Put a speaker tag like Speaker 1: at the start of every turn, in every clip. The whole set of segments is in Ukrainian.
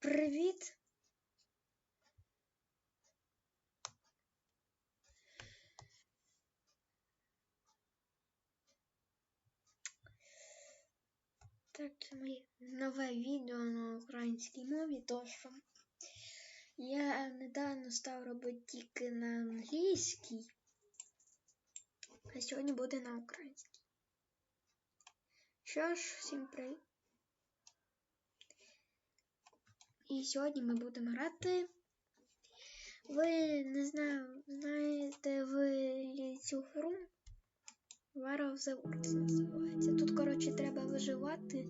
Speaker 1: Привіт! Так, це моє нове відео на українській мові, тож я недавно став робити тільки на англійській, а сьогодні буде на українській. Що ж, всім привіт! І сьогодні ми будемо грати. Ви не знаю, знаєте ви цю гру? War of the Worlds називається. Тут, коротше, треба виживати.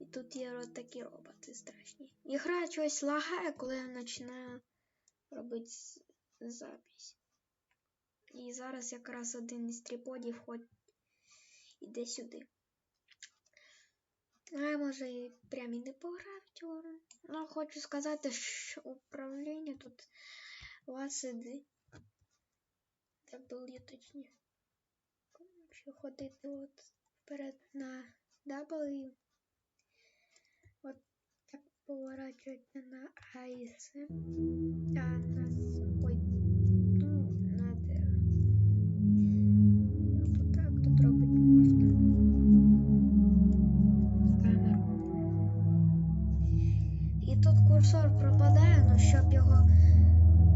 Speaker 1: І тут є такі роботи страшні. І гра щось лагає, коли я починаю робити запись. І зараз якраз один із триподів хоч іде сюди. А може і прям і не пограв в. Ну, хочу сказати, що управління тут у вас іде. W точніше. Якщо ходити от вперед на W, от так поворачується на айс, а на ой, щоб його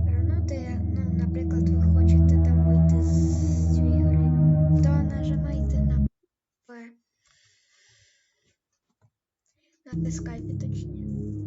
Speaker 1: вернути, ну, наприклад, ви хочете там вийти з цієї гри, то нажимайте на P. Натискайте точніше.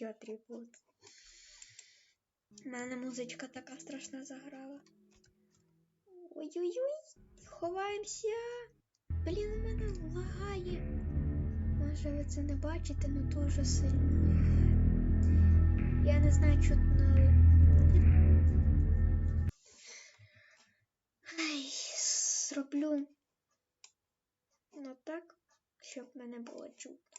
Speaker 1: Я трипод. У мене музичка така страшна заграла. Ой-ой-ой, ховаємося. Блін, у мене лагає. Може ви це не бачите, ну дуже сильно. Я не знаю, чутно. Ай, зроблю. Ну так, щоб мене було чутно.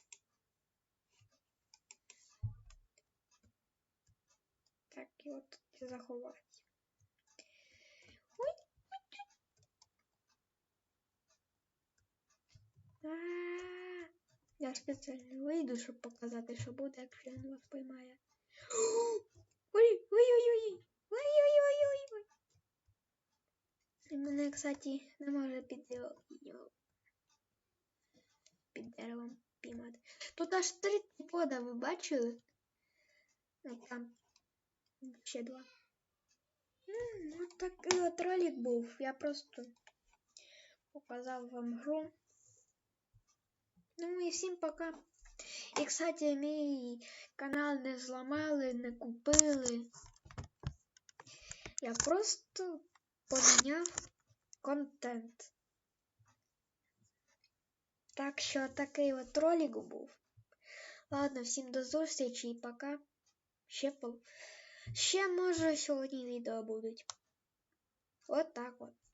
Speaker 1: і от і заховати. Я спеціально вийду, щоб показати, що буде, якщо він вас поймає. Ой-ой-ой-ой! Ой-ой-ой-ой-ой! Мене, кстати, не може під під деревом піймати. Тут аж три типода, ви бачили? Там ще два. М, От такий от ролик був. Я просто показав вам гру. Ну і всім пока. І, кстати, мій канал не зламали, не купили. Я просто поміняв контент. Так що такий от ролик був. Ладно, всім до зустрічі і пока. Ще, по... Ще може сьогодні відео будуть. От так от.